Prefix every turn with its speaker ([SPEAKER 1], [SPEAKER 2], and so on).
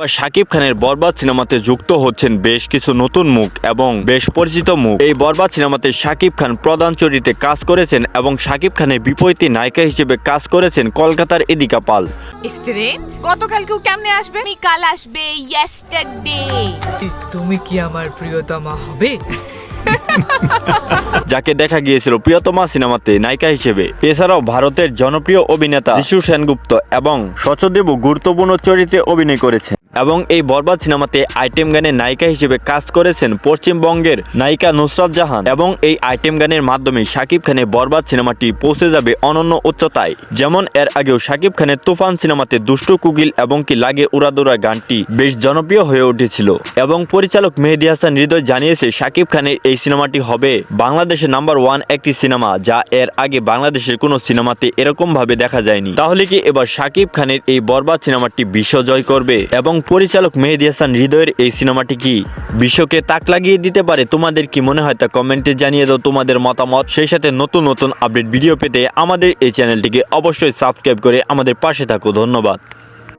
[SPEAKER 1] এবার শাকিব খানের বরবাদ সিনেমাতে যুক্ত হচ্ছেন বেশ কিছু নতুন মুখ এবং বেশ পরিচিত মুখ। এই বরবাদ সিনেমাতে শাকিব খান প্রধান চরিত্রে কাজ করেছেন এবং শাকিব খানের বিপরীতে নায়িকা হিসেবে কাজ করেছেন কলকাতার এদিকা পাল।
[SPEAKER 2] স্টুডেন্ট গতকালকেও কেমনে আসবে?
[SPEAKER 3] আমি কাল আসবে ইয়েস্টারডে
[SPEAKER 4] তুমি কি আমার প্রিয়তমা হবে?
[SPEAKER 1] যাকে দেখা গিয়েছিল প্রিয়তমা সিনেমাতে নায়িকা হিসেবে। এছাড়াও ভারতের জনপ্রিয় অভিনেতা যিশু সেনগুপ্ত এবং সচদেবও গুরুত্বপূর্ণ চরিত্রে অভিনয় করেছেন। এবং এই বরবাদ সিনেমাতে আইটেম গানের নায়িকা হিসেবে কাজ করেছেন পশ্চিমবঙ্গের নায়িকা নুসরাত জাহান এবং এই আইটেম গানের মাধ্যমে শাকিব খানের বরবাদ সিনেমাটি পৌঁছে যাবে অনন্য উচ্চতায়। যেমন এর আগেও শাকিব খানের তুফান সিনেমাতে দুষ্টু কুকিল এবং কি লাগে উড়াদুরা গানটি বেশ জনপ্রিয় হয়ে উঠেছিল। এবং পরিচালক মেহেদি হাসান হৃদয় জানিয়েছে, শাকিব খানের এই সিনেমাটি হবে বাংলাদেশের নাম্বার ওয়ান একটি সিনেমা, যা এর আগে বাংলাদেশের কোনো সিনেমাতে এরকম ভাবে দেখা যায়নি। তাহলে কি এবার শাকিব খানের এই বরবাদ সিনেমাটি বিশ্ব জয় করবে এবং পরিচালক মেহেদি হাসান হৃদয়ের এই সিনেমাটি কি বিশ্বকে তাক লাগিয়ে দিতে পারে? তোমাদের কি মনে হয় তা কমেন্টে জানিয়ে দাও। তোমাদের মতামত, সেই সাথে নতুন নতুন আপডেট ভিডিও পেতে আমাদের এই চ্যানেলটিকে অবশ্যই সাবস্ক্রাইব করে আমাদের পাশে থাকো। ধন্যবাদ।